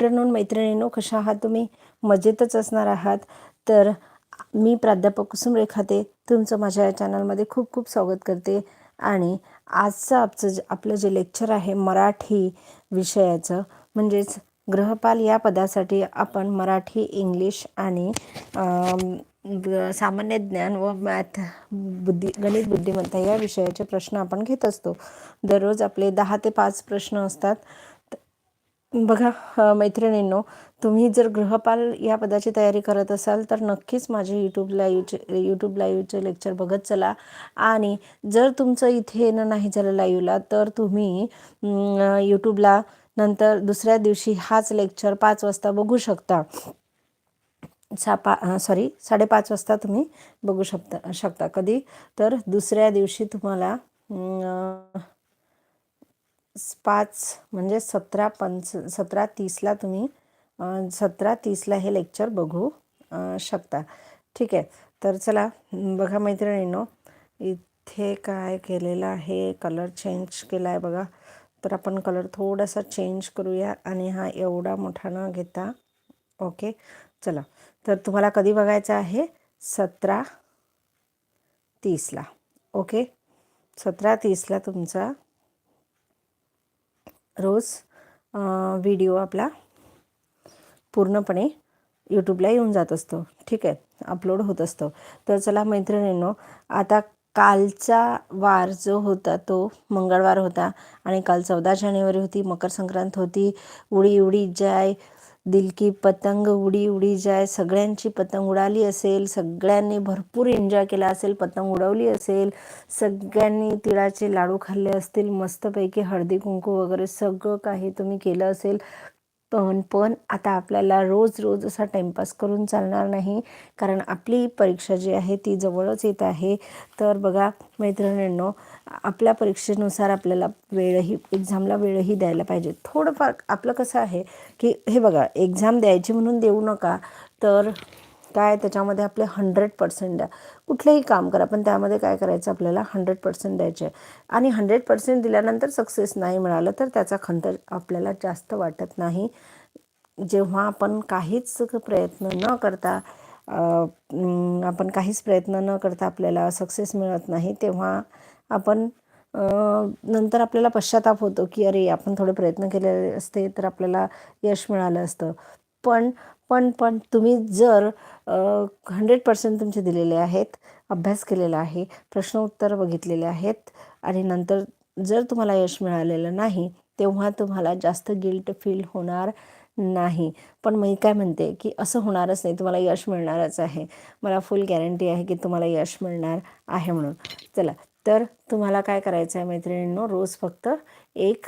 Afternoon मैत्रिणीनो कशा आहात तुम्ही? मजेतच असणार आहात. तर मी प्राध्यापक कुसुम रेखाते तुमचं माझ्या या चॅनलमध्ये खूप खूप स्वागत करते. आणि आजचं आपचं जे आपलं जे लेक्चर आहे मराठी विषयाचं म्हणजेच ग्रहपाल या पदासाठी आपण मराठी इंग्लिश आणि सामान्य ज्ञान व मॅथ बुद्धी गणित बुद्धिमत्ता या विषयाचे प्रश्न आपण घेत असतो. दररोज आपले दहा ते पाच प्रश्न असतात. बघा मैत्रिणींनो तुम्ही जर गृहपाल या पदाची तयारी करत असाल तर नक्कीच माझे यूट्यूब लाईव्हचे यूट्यूब लाईव्हचे लेक्चर बघत चला. आणि जर तुमचं इथे येणं नाही झालं लाईव्हला तर तुम्ही यूट्यूबला नंतर दुसऱ्या दिवशी हाच लेक्चर पाच वाजता बघू शकता. सा पा सॉरी साडेपाच वाजता तुम्ही बघू शकता शकता कधी. तर दुसऱ्या दिवशी तुम्हाला पाच म्हणजे सतरा पंच सतरा तीसला तुम्ही सतरा तीसला हे लेक्चर बघू शकता. ठीक आहे. तर चला बघा मैत्रिणींनो इथे काय केलेलं आहे? कलर चेंज केला आहे बघा. तर आपण कलर थोडासा चेंज करूया आणि हा एवढा मोठा न घेता ओके? चला. तर तुम्हाला कधी बघायचं आहे? सतरा तीसला ओके? सतरा तीसला तुमचा रोज व्हिडिओ आपला पूर्णपणे यूट्यूबला येऊन जात असतो. ठीक आहे? अपलोड होत असतो. तर चला मैत्रिणींनो आता कालचा वार जो होता तो मंगळवार होता आणि काल चौदा जानेवारी होती मकर संक्रांत होती उडी उडी जाय दिल की पतंग उडी उडी जाय सगळ्यांची पतंग उडाली असेल सगळ्यांनी भरपूर एन्जॉय केला असेल पतंग उडवली असेल सगळ्यांनी तिळाचे लाडू खाल्ले असतील मस्तपैकी हळदी कुंकू वगैरे सगळं काही तुम्ही केलं असेल पण पण आता आपल्याला रोज रोज असा टाईमपास करून चालणार नाही. कारण आपली परीक्षा जी आहे ती जवळच येत आहे. तर बघा मैत्रिणींनो आपल्या परीक्षेनुसार आपल्याला वेळही एक्झामला वेळही द्यायला पाहिजे. थोडंफार आपलं कसं आहे की हे बघा एक्झाम द्यायची म्हणून देऊ नका. तर काय त्याच्यामध्ये आपले हंड्रेड पर्सेंट द्या. कुठलंही काम करा पण त्यामध्ये काय करायचं? आपल्याला हंड्रेड पर्सेंट द्यायचे आहे. आणि हंड्रेड पर्सेंट दिल्यानंतर सक्सेस नाही मिळालं तर त्याचा खंत आपल्याला जास्त वाटत नाही. जेव्हा आपण काहीच प्रयत्न न करता आपण काहीच प्रयत्न न करता आपल्याला सक्सेस मिळत नाही तेव्हा आपण नंतर आपल्याला पश्चाताप होतो की अरे आपण थोडे प्रयत्न केलेले असते तर आपल्याला यश मिळालं असतं. पण पण पण तुम्ही जर हंड्रेड पर्सेंट तुमचे दिलेले आहेत अभ्यास केलेला आहे प्रश्न उत्तर बघितलेले आहेत आणि नंतर जर तुम्हाला यश मिळालेलं नाही तेव्हा तुम्हाला जास्त गिल्ट फील होणार नाही. पण मी काय म्हणते की असं होणारच नाही तुम्हाला यश मिळणारच आहे. मला फुल गॅरंटी आहे की तुम्हाला यश मिळणार आहे म्हणून. चला तर तुम्हाला काय करायचं आहे मैत्रिणींनो रोज फक्त एक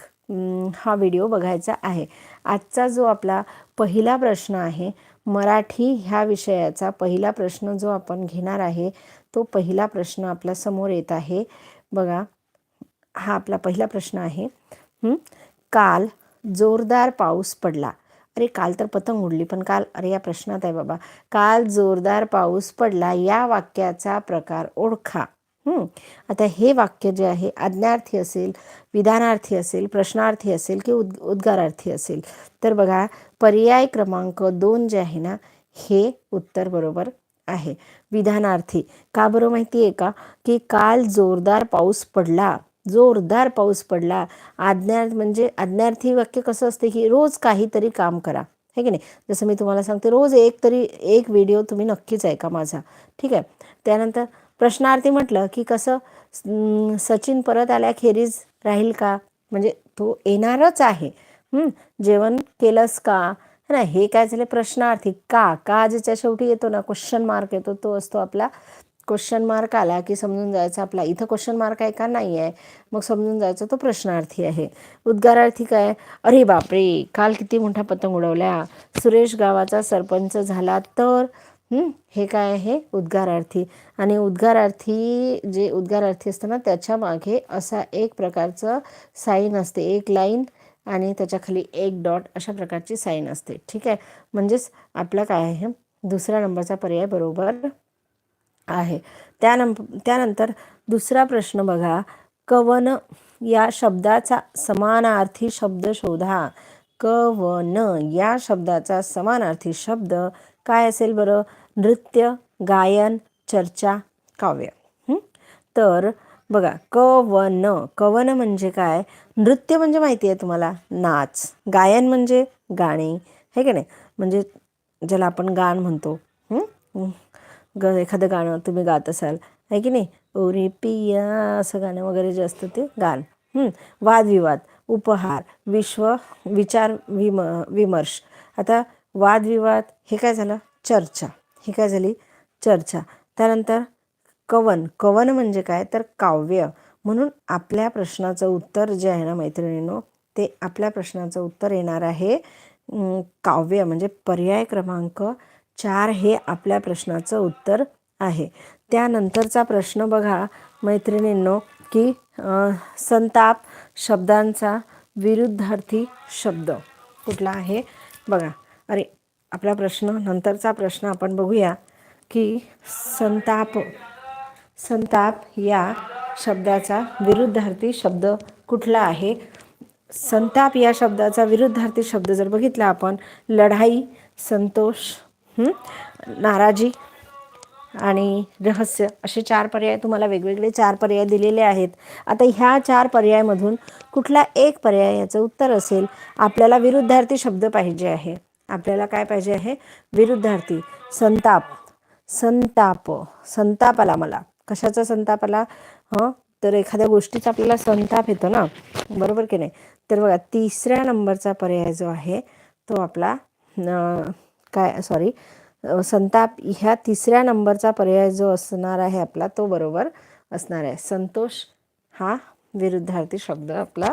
हा व्हिडिओ बघायचा आहे. आजचा जो आपला पहिला प्रश्न आहे मराठी ह्या विषयाचा पहिला प्रश्न जो आपण घेणार आहे तो पहिला प्रश्न आपल्यासमोर येत आहे. बघा हा आपला पहिला प्रश्न आहे. काल जोरदार पाऊस पडला. अरे काल तर पतंग उडली पण काल अरे या प्रश्नात आहे बाबा. काल जोरदार पाऊस पडला या वाक्याचा प्रकार ओळखा. आता हे वाक्य जे आहे आज्ञार्थी असेल विधानार्थी असेल प्रश्नार्थी असेल की उद उद्गारार्थी असेल. तर बघा पर्याय क्रमांक दोन जे आहे ना हे उत्तर बरोबर आहे. विधानार्थी. का बरं माहिती आहे का? की काल जोरदार पाऊस पडला. जोरदार पाऊस पडला. आज्ञा म्हणजे आज्ञार्थी वाक्य कसं असते की रोज काहीतरी काम करा. है की नाही? जसं मी तुम्हाला सांगते रोज एक तरी एक व्हिडिओ तुम्ही नक्कीच ऐका माझा. ठीक आहे? त्यानंतर प्रश्नार्थी म्हटलं की कसं सचिन परत आल्याखेरीज राहील का? म्हणजे तो येणारच आहे. जेवण केलंस का? है ना हे काय झाले प्रश्नार्थी? का? का ज्याच्या शेवटी येतो ना क्वेश्चन मार्क येतो तो असतो आपला क्वेश्चन मार्क आला की समजून जायचं आपला. इथं क्वेश्चन मार्क आहे का? नाही आहे. मग समजून जायचं तो प्रश्नार्थी आहे. उद्गारार्थी काय? अरे बापरे! काल किती मोठा पतंग उडवल्या. सुरेश गावाचा सरपंच झाला तर? हे? काय आहे? उद्गारार्थी. आणि उद्गारार्थी जे उद्गारार्थी असतं ना त्याच्यामागे असा एक प्रकारचं साईन असते. एक लाईन आणि त्याच्याखाली एक डॉट अशा प्रकारची साईन असते. ठीक आहे? म्हणजेच आपला काय आहे? दुसऱ्या नंबरचा पर्याय बरोबर आहे. त्यानं त्यानंतर दुसरा प्रश्न बघा. कवन या शब्दाचा समानार्थी शब्द शोधा. कवन या शब्दाचा समानार्थी शब्द काय असेल बरं? नृत्य गायन चर्चा काव्य. तर बघा कवन न कवन म्हणजे काय? नृत्य म्हणजे माहिती आहे तुम्हाला? नाच. गायन म्हणजे गाणी. हे की नाही? म्हणजे ज्याला आपण गाण म्हणतो. ग एखादं गाणं तुम्ही गात असाल. आहे की नाही? ओरी पिया असं गाणं वगैरे जे असतं ते गाण. वादविवाद उपहार विश्व विचार विम विमर्श. आता वादविवाद हे काय झालं? चर्चा. ही काय झाली? चर्चा. त्यानंतर कवन. कवन म्हणजे काय? तर काव्य. म्हणून आपल्या प्रश्नाचं उत्तर जे आहे ना मैत्रिणींनो ते आपल्या प्रश्नाचं उत्तर येणार आहे काव्य म्हणजे पर्याय क्रमांक चार हे आपल्या प्रश्नाचं उत्तर आहे. त्यानंतरचा प्रश्न बघा मैत्रिणींनो की संताप शब्दांचा विरुद्धार्थी शब्द कुठला आहे? बघा. अरे आपला प्रश्न नंतरचा प्रश्न आपण बघूया की संताप संताप या शब्दाचा विरुद्धार्थी शब्द कुठला आहे? संताप या शब्दाचा विरुद्धार्थी शब्द जर बघितला आपण लढाई संतोष नाराजी आणि रहस्य असे चार पर्याय तुम्हाला वेगवेगळे चार पर्याय दिलेले आहेत. आता ह्या चार पर्यायामधून कुठला एक पर्याय याचं उत्तर असेल? आपल्याला विरुद्धार्थी शब्द पाहिजे आहे. आपल्याला काय पाहिजे आहे? विरुद्धार्थी संताप. संताप. संताप आला मला. कशाचा संताप आला? हं? तर एखाद्या गोष्टीचा आपल्याला संताप येतो ना? बरोबर की नाही? तर बघा तिसऱ्या नंबरचा पर्याय जो आहे तो आपला काय सॉरी संताप ह्या तिसऱ्या नंबरचा पर्याय जो असणार आहे आपला तो बरोबर असणार आहे. संतोष हा विरुद्धार्थी शब्द आपला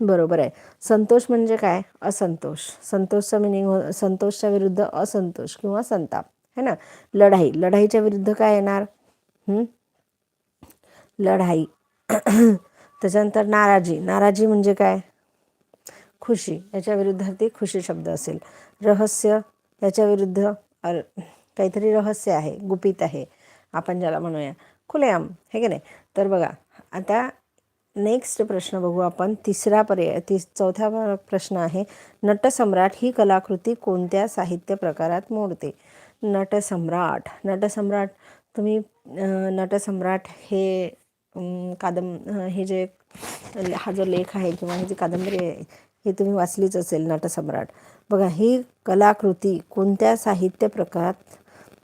बरोबर आहे. संतोष म्हणजे काय? असंतोष. संतोषचा मिनिंग हो संतोषच्या विरुद्ध असंतोष किंवा संताप. है ना? लढाई. लढाईच्या विरुद्ध काय येणार? लढाई. त्याच्यानंतर नाराजी. नाराजी म्हणजे काय? खुशी. याच्या विरुद्धार्थी खुशी शब्द असेल. रहस्य याच्या विरुद्ध काहीतरी रहस्य आहे. गुपित आहे. आपण ज्याला म्हणूया. खुलेआम. हे की नाही? तर बघा आता नेक्स्ट प्रश्न बघू आपण. तिसरा पर्याय तीस चौथा प्रश्न आहे नटसम्राट ही कलाकृती कोणत्या साहित्य प्रकारात मोडते? नटसम्राट नटसम्राट तुम्ही नटसम्राट हे कादंब हे जे हा जो लेख आहे किंवा ही जी कादंबरी आहे हे तुम्ही वाचलीच असेल नटसम्राट. बघा ही कलाकृती कोणत्या साहित्य प्रकारात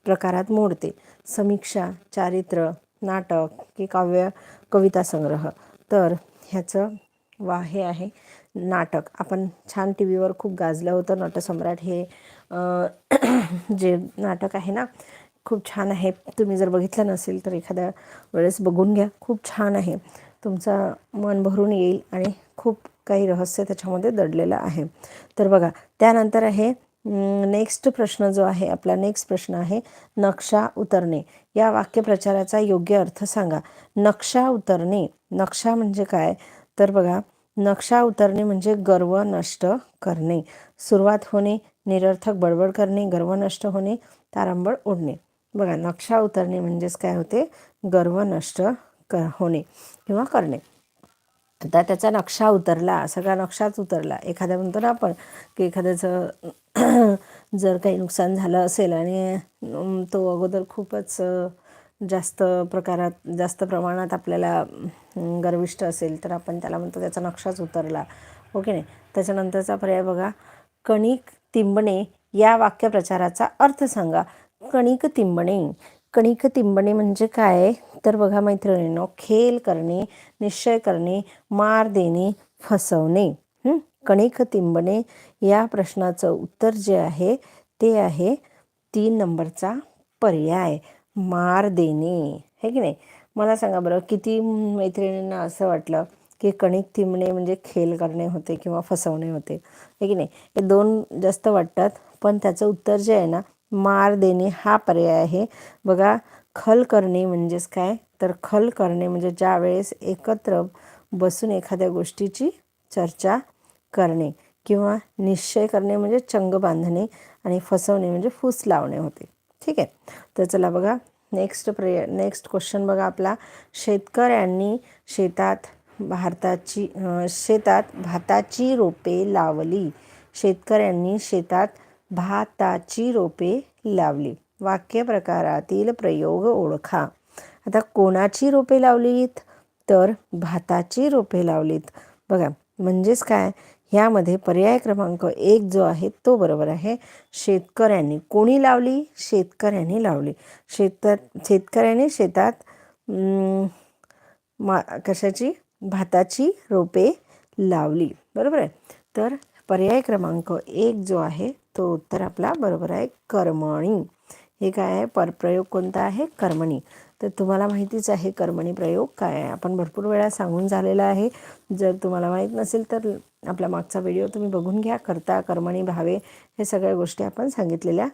प्रकारात मोडते? समीक्षा चारित्र्य नाटक की काव्य कविता संग्रह. तर ह्याचं वा हे आहे नाटक. आपण छान टी व्हीवर खूप गाजलं होतं. नटसम्राट हे जे नाटक आहे ना खूप छान आहे. तुम्ही जर बघितलं नसेल तर एखाद्या वेळेस बघून घ्या. खूप छान आहे. तुमचं मन भरून येईल आणि खूप काही रहस्य त्याच्यामध्ये दडलेलं आहे. तर बघा त्यानंतर आहे नेक्स्ट प्रश्न जो आहे आपला नेक्स्ट प्रश्न आहे नक्षा उतरणे. या वाक्यप्रचाराचा योग्य अर्थ सांगा. नक्षा उतरणे. नक्षा म्हणजे काय? तर बघा नक्षा उतरणे म्हणजे गर्व नष्ट करणे. सुरुवात होणे निरर्थक बडबड करणे गर्व नष्ट होणे तारंबळ उडणे बघा नक्षा उतरणे म्हणजेच काय होते? गर्व नष्ट क होणे किंवा करणे. आता त्याचा नक्षा उतरला सगळा नक्षाच उतरला. एखाद्या म्हणतो ना आपण की एखाद्याचं जर काही नुकसान झालं असेल आणि तो अगोदर खूपच जास्त प्रकारात जास्त प्रमाणात आपल्याला गर्विष्ट असेल तर आपण त्याला म्हणतो त्याचा नक्षाच उतरला. ओके नाही? त्याच्यानंतरचा पर्याय बघा. कणिक तिंबणे या वाक्यप्रचाराचा अर्थ सांगा. कणिक तिंबणे. कणिक तिंबणे म्हणजे काय? तर बघा मैत्रिणींनो खेल करणे निश्चय करणे मार देणे फसवणे. कणिक तिंबणे या प्रश्नाचं उत्तर जे आहे ते आहे तीन नंबरचा पर्याय मार देणे. हे की नाही? मला सांगा बरं किती मैत्रिणींना असं वाटलं की कणिक तिंबणे म्हणजे खेल करणे होते किंवा फसवणे होते? हे की नाही? हे दोन जास्त वाटतात पण त्याचं उत्तर जे आहे ना मार देणे हा पर्याय आहे. बघा खल करणे म्हणजेच काय? तर खल करणे म्हणजे ज्या वेळेस एकत्र बसून एखाद्या गोष्टीची चर्चा करणे किंवा निश्चय करणे म्हणजे चंग बांधणे आणि फसवणे म्हणजे फूस लावणे होते. ठीक आहे? तर चला बघा नेक्स्ट प्रे नेक्स्ट क्वेश्चन बघा आपला. शेतकऱ्यांनी शेतात भारताची शेतात भाताची रोपे लावली. शेतकऱ्यांनी शेतात भाताची रोपे लावली. वाक्य प्रकारातील प्रयोग ओळखा. आता कोणाची रोपे लावलीत? तर भाताची रोपे लावलीत. बघा म्हणजेच काय? ह्यामध्ये पर्याय क्रमांक एक जो आहे तो बरोबर आहे. शेतकऱ्यांनी कोणी लावली? शेतकऱ्यांनी लावली. शेत शेतकऱ्याने शेतात मा कशाची? भाताची रोपे लावली. बरोबर आहे? तर पर्याय क्रमांक एक जो आहे तो उत्तर आपला बरोबर आहे. कर्मणी. हे काय आहे? परप्रयोग कोणता आहे? कर्मणी. तर तुम्हाला माहितीच आहे कर्मणी प्रयोग काय आहे. आपण भरपूर वेळा सांगून झालेला आहे. जर तुम्हाला माहीत नसेल तर आपला मागचा व्हिडिओ तुम्ही बघून घ्या. करता कर्मणी भावे हे सगळ्या गोष्टी आपण सांगितलेल्या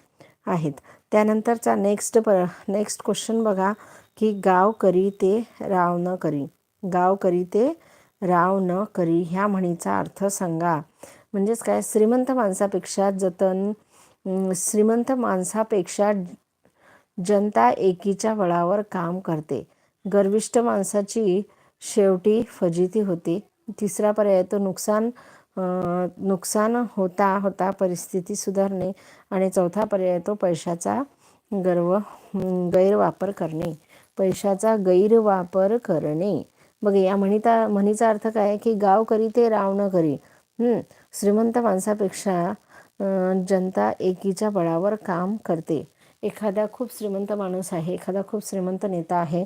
आहेत. त्यानंतरचा नेक्स्ट प नेक्स्ट क्वेश्चन बघा की गाव करी ते राव न करी. गाव करी ते राव न करी ह्या म्हणीचा अर्थ सांगा. म्हणजेच काय? श्रीमंत माणसापेक्षा जतन श्रीमंत माणसापेक्षा जनता एकीच्या बळावर काम करते. गर्विष्ठ माणसाची शेवटी फजिती होती. तिसरा पर्याय तो नुकसान नुकसान होता होता परिस्थिती सुधारणे. आणि चौथा पर्याय तो पैशाचा गर्व गैरवापर करणे. पैशाचा गैरवापर करणे. बघ या म्हणीता म्हणीचा अर्थ काय की गाव करी ते राव न करी. श्रीमंत माणसापेक्षा जनता एकीच्या बळावर काम करते. एखादा खूप श्रीमंत माणूस आहे एखादा खूप श्रीमंत नेता आहे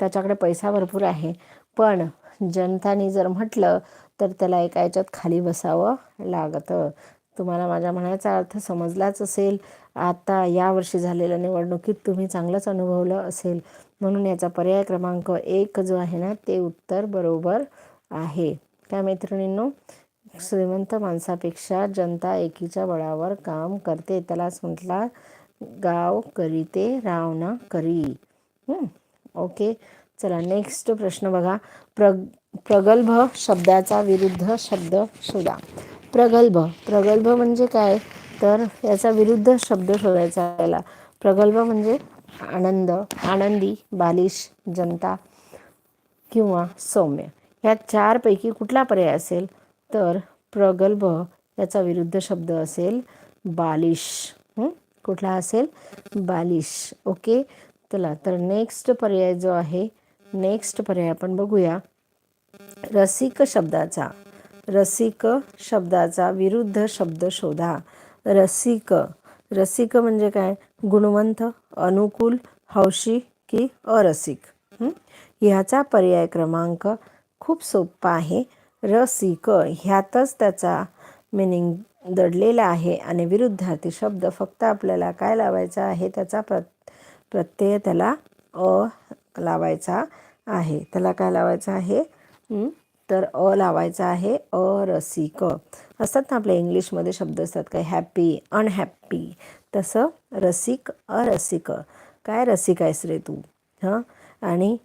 त्याच्याकडे पैसा भरपूर आहे. पण जनताने जर म्हटलं तर त्याला एका याच्यात खाली बसावं लागतं. तुम्हाला माझ्या म्हणायचा अर्थ समजलाच असेल आता यावर्षी झालेल्या निवडणुकीत तुम्ही चांगलंच अनुभवलं असेल. म्हणून याचा पर्याय क्रमांक एक जो आहे ना ते उत्तर बरोबर आहे. त्या मैत्रिणींनो श्रीमंत माणसापेक्षा जनता एकीच्या बळावर काम करते. त्यालाच म्हटला गाव करीते ते ना करी. ओके. चला नेक्स्ट प्रश्न बघा. प्र प्रगल्भ शब्दाचा विरुद्ध शब्द शोधा. प्रगल्भ प्रगल्भ म्हणजे काय? तर याचा विरुद्ध शब्द शोधायचा आपल्याला प्रगल्भ म्हणजे आनंद आनंदी बालिश जनता किंवा सौम्य. ह्या चारपैकी कुठला पर्याय असेल? तर प्रगल्भ याचा विरुद्ध शब्द असेल बालिश. कुठला असेल? बालिश. ओके चला तर नेक्स्ट पर्याय जो आहे नेक्स्ट पर्याय आपण बघूया. रसिक शब्दाचा. रसिक शब्दाचा विरुद्ध शब्द शोधा. रसिक. रसिक म्हणजे काय? गुणवंत अनुकूल हौशी की अरसिक. ह्याचा पर्याय क्रमांक खूप सोपा आहे. रसिक. ह्यातच त्याचा मिनिंग दडलेला आहे आणि विरुद्धार्थी शब्द फक्त आपल्याला काय लावायचा आहे त्याचा प्र प्रत्यय त्याला अ लावायचा आहे. त्याला काय लावायचं आहे? तर अ लावायचा आहे अ रसिक असतात ना आपल्या इंग्लिशमध्ये शब्द असतात काय हॅपी अनहॅप्पी तसं रसिक अरसिक. काय रसिक आहेस रे तू? हां? आणि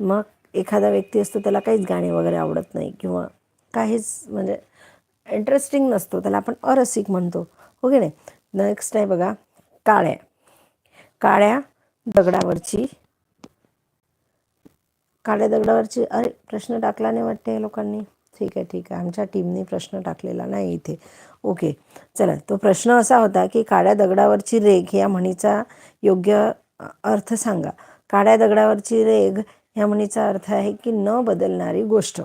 मग एखादा व्यक्ती असतो त्याला काहीच गाणे वगैरे आवडत नाही किंवा काहीच म्हणजे इंटरेस्टिंग नसतो त्याला आपण अरसिक म्हणतो. हो की नाही? नेक्स्ट आहे बघा काळ्या. काळ्या दगडावरची. काळ्या दगडावरची अरे प्रश्न टाकला नाही वाटते लोकांनी. ठीक आहे ठीक आहे. आमच्या टीमने प्रश्न टाकलेला नाही इथे. ओके चला. तो प्रश्न असा होता की काळ्या दगडावरची रेघ या म्हणीचा योग्य अर्थ सांगा. काळ्या दगडावरची रेघ ह्या म्हणीचा अर्थ आहे की न बदलणारी गोष्ट.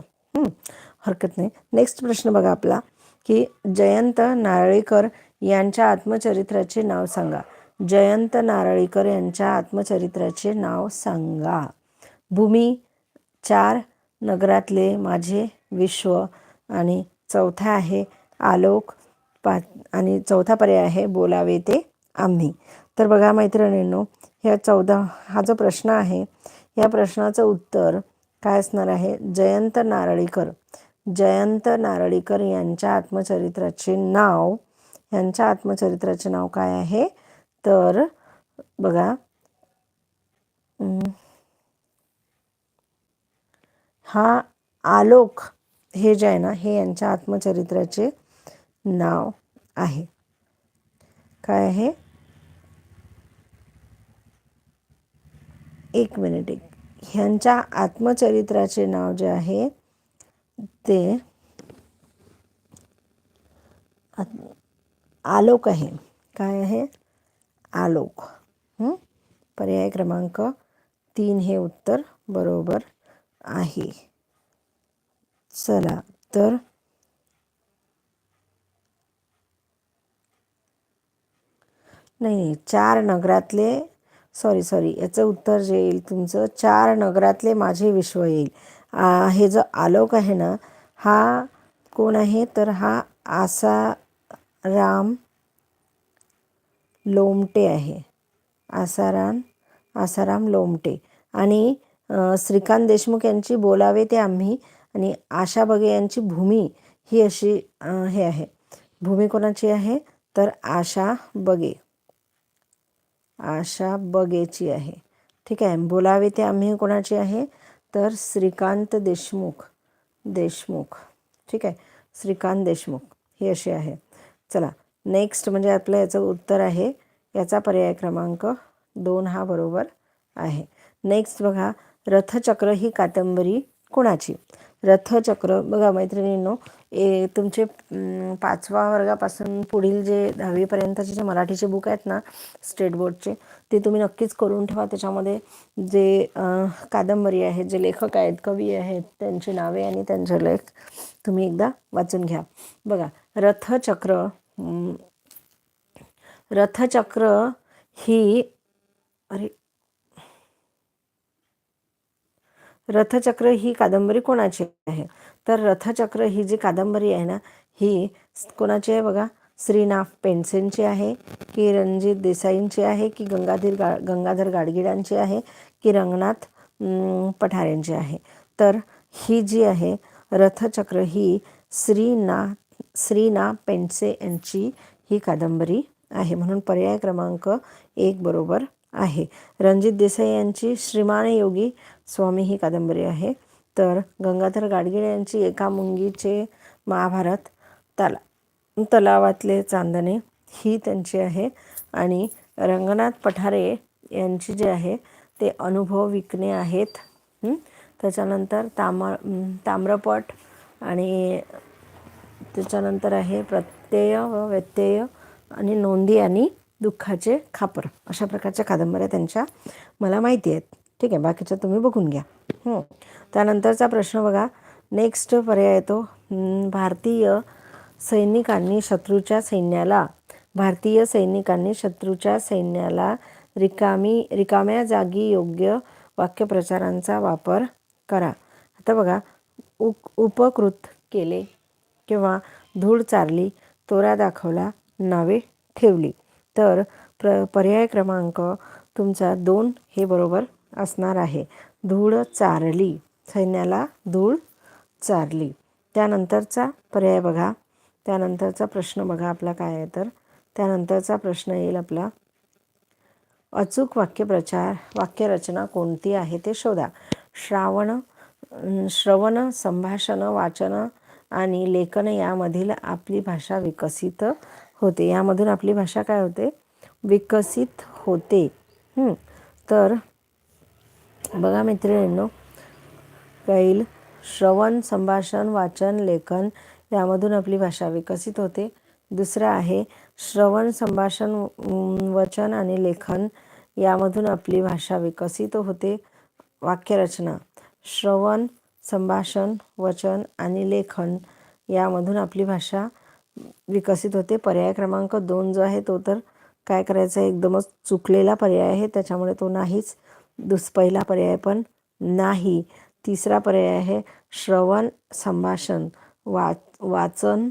हरकत नाही. नेक्स्ट प्रश्न बघा आपला. की जयंत नारळीकर यांच्या आत्मचरित्राचे नाव सांगा. जयंत नारळीकर यांच्या आत्मचरित्राचे नाव सांगा. भूमी चार नगरातले माझे विश्व आणि चौथा आहे आलोक पाच आणि चौथा पर्याय आहे बोलावे ते आम्ही. तर बघा मैत्रिणींनो ह्या चौदा हा जो प्रश्न आहे या प्रश्नाचं उत्तर काय असणार आहे? जयंत नारळीकर. जयंत नारळीकर यांच्या आत्मचरित्राचे नाव यांच्या आत्मचरित्राचे नाव काय आहे? तर बघा. हा आलोक हे जे आहे ना हे यांच्या आत्मचरित्राचे नाव आहे. काय आहे? एक मिनिट एक. ह्यांच्या आत्मचरित्राचे नाव जे आहे ते आलोक आहे. काय आहे? आलोक. पर्याय क्रमांक तीन हे उत्तर बरोबर आहे. चला तर नाही नाही चार नगरातले सॉरी सॉरी याचं उत्तर जे येईल तुमचं चार नगरातले माझे विश्व येईल. हे जो आलोक आहे ना हा कोण आहे? तर हा आसाराम लोमटे आहे. आसाराम आसाराम लोमटे. आणि श्रीकांत देशमुख यांची बोलावे ते आम्ही आणि आशा बगे यांची भूमी ही अशी हे आहे. भूमी कोणाची आहे? तर आशा बगे आशा बगेची आहे. ठीक आहे. बोलावे ते आम्ही कोणाची आहे? तर श्रीकांत देशमुख देशमुख. ठीक आहे? श्रीकांत देशमुख. ही अशी आहे. चला नेक्स्ट म्हणजे आपलं याचं उत्तर आहे. याचा पर्याय क्रमांक दोन हा बरोबर आहे. नेक्स्ट बघा रथचक्र ही कादंबरी कोणाची? रथचक्र. बघा मैत्रिणींनो ए तुमचे पाचवा वर्गापासून पुढील जे दहावीपर्यंतचे जे मराठीचे बुक आहेत ना स्टेट बोर्डचे ते तुम्ही नक्कीच करून ठेवा. त्याच्यामध्ये जे कादंबरी आहेत जे लेखक आहेत कवी आहेत त्यांची नावे आणि त्यांचे लेख तुम्ही एकदा वाचून घ्या. बघा रथचक्र रथचक्र ही अरे रथचक्र ही कादंबरी कोणाची आहे? तर रथचक्र ही जी कादंबरी आहे ना ही कोणाची आहे बघा? श्रीनाथ पेंडसेंची आहे की रणजित देसाईंची आहे की गंगाधर गा गंगाधर गाडगिडांची आहे की रंगनाथ पठारेंची आहे. तर ही जी आहे रथचक्र ही श्रीना श्रीना पेंडसे यांची ही कादंबरी आहे. म्हणून पर्याय क्रमांक एक बरोबर आहे. रणजित देसाई यांची श्रीमान योगी स्वामी ही कादंबरी आहे. तर गंगाधर गाडगिळे यांची एका मुंगीचे महाभारत तला तलावातले चांदणे ही त्यांची आहे. आणि रंगनाथ पठारे यांची जे आहे ते अनुभव विकणे आहेत. त्याच्यानंतर तामा ताम्रपट आणि त्याच्यानंतर आहे प्रत्यय व व्यत्यय आणि नोंदी आणि दुःखाचे खापर अशा प्रकारच्या कादंबऱ्या त्यांच्या मला माहिती आहेत. ठीक आहे बाकीचं तुम्ही बघून घ्या. त्यानंतरचा प्रश्न बघा. नेक्स्ट पर्याय येतो. भारतीय सैनिकांनी शत्रूच्या सैन्याला भारतीय सैनिकांनी शत्रूच्या सैन्याला रिकामी रिकाम्या जागी योग्य वाक्यप्रचारांचा वापर करा. आता बघा उ उपकृत केले किंवा धूळ चारली तोरा दाखवला नावे ठेवली. तर प्र पर्याय क्रमांक तुमचा दोन हे बरोबर असणार आहे. धूळ चारली. सैन्याला धूळ चारली. त्यानंतरचा पर्याय बघा. त्यानंतरचा प्रश्न बघा आपला काय आहे तर. त्यानंतरचा प्रश्न येईल आपला. अचूक वाक्यप्रचार वाक्यरचना कोणती आहे ते शोधा. श्रावण श्रवण संभाषण वाचन आणि लेखन यामधील आपली भाषा विकसित होते. यामधून आपली भाषा काय होते? विकसित होते. तर बघा मित्रिणींनो कैल श्रवण संभाषण वाचन लेखन यामधून आपली भाषा विकसित होते. दुसरं आहे श्रवण संभाषण वचन आणि लेखन यामधून आपली भाषा विकसित होते. वाक्यरचना श्रवण संभाषण वचन आणि लेखन यामधून आपली भाषा विकसित होते. पर्याय क्रमांक दोन जो आहे तो तर काय करायचा एकदमच चुकलेला पर्याय आहे त्याच्यामुळे तो नाहीच. दुस पहिला पर्याय पण नाही. तिसरा पर्याय आहे श्रवण संभाषण. वाच वाचन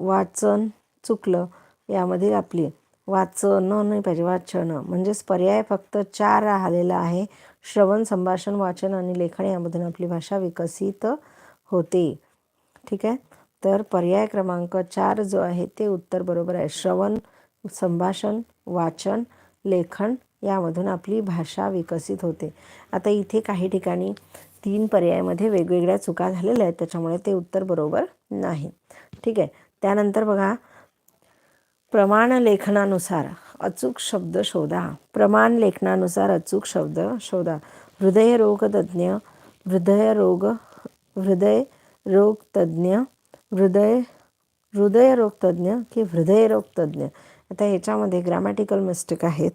वाचन चुकलं यामध्ये आपली वाचन नाही पाहिजे वाचणं म्हणजेच पर्याय फक्त चार राहिलेला आहे. श्रवण संभाषण वाचन आणि लेखन यामधून आपली भाषा विकसित होते. ठीक आहे? तर पर्याय क्रमांक चार जो आहे ते उत्तर बरोबर आहे. श्रवण संभाषण वाचन लेखन यामधून आपली भाषा विकसित होते. आता इथे काही ठिकाणी तीन पर्यायामध्ये वेगवेगळ्या चुका झालेल्या आहेत. त्याच्यामुळे ते उत्तर बरोबर नाही. ठीक आहे. त्यानंतर बघा. प्रमाण लेखनानुसार अचूक शब्द शोधा. प्रमाण लेखनानुसार अचूक शब्द शोधा. हृदयरोगतज्ञ हृदयरोग हृदय रोगतज्ञ तज्ज्ञ हृदय हृदयरोगतज्ञ की हृदयरोगतज्ञ. आता ह्याच्यामध्ये ग्रॅमॅटिकल मिस्टेक आहेत.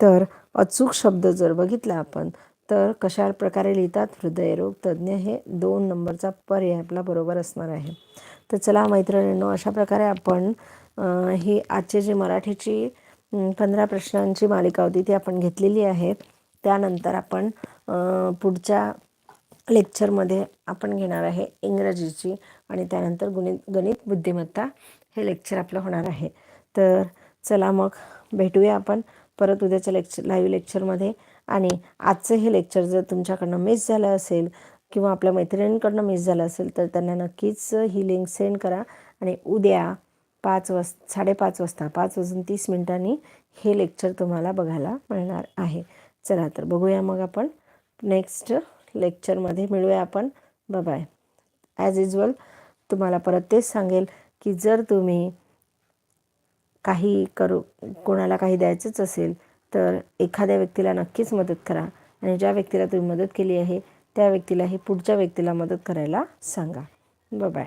तर अचूक शब्द जर बघितला आपण तर कशा प्रकारे लिहितात? हृदयरोग तज्ज्ञ हे दोन नंबरचा पर्याय आपला बरोबर असणार आहे. तर चला मैत्रिणींनो अशा प्रकारे आपण ही आजची जी मराठीची पंधरा प्रश्नांची मालिका होती ती आपण घेतलेली आहे त्यानंतर आपण पुढच्या लेक्चरमध्ये आपण घेणार आहे इंग्रजीची आणि त्यानंतर गुणित गणित बुद्धिमत्ता हे लेक्चर आपलं होणार आहे. तर चला मग भेटूया आपण. परत उद्याच्या लेक्चर लाईव्ह लेक्चरमध्ये आणि आजचं हे लेक्चर जर तुमच्याकडनं मिस झालं असेल किंवा आपल्या मैत्रिणींकडनं मिस झालं असेल तर त्यांना नक्कीच ही लिंक सेंड करा. आणि उद्या पाच वाज साडेपाच वाजता पाच वाजून तीस मिनिटांनी हे लेक्चर तुम्हाला बघायला मिळणार आहे. चला तर बघूया मग आपण. नेक्स्ट लेक्चरमध्ये मिळूया आपण. बाय ॲज युजल तुम्हाला परत तेच सांगेल की जर तुम्ही काही करू कोणाला काही द्यायचंच असेल तर एखाद्या व्यक्तीला नक्कीच मदत करा. आणि ज्या व्यक्तीला तुम्ही मदत केली आहे त्या व्यक्तीला हे पुढच्या व्यक्तीला मदत करायला सांगा. बाय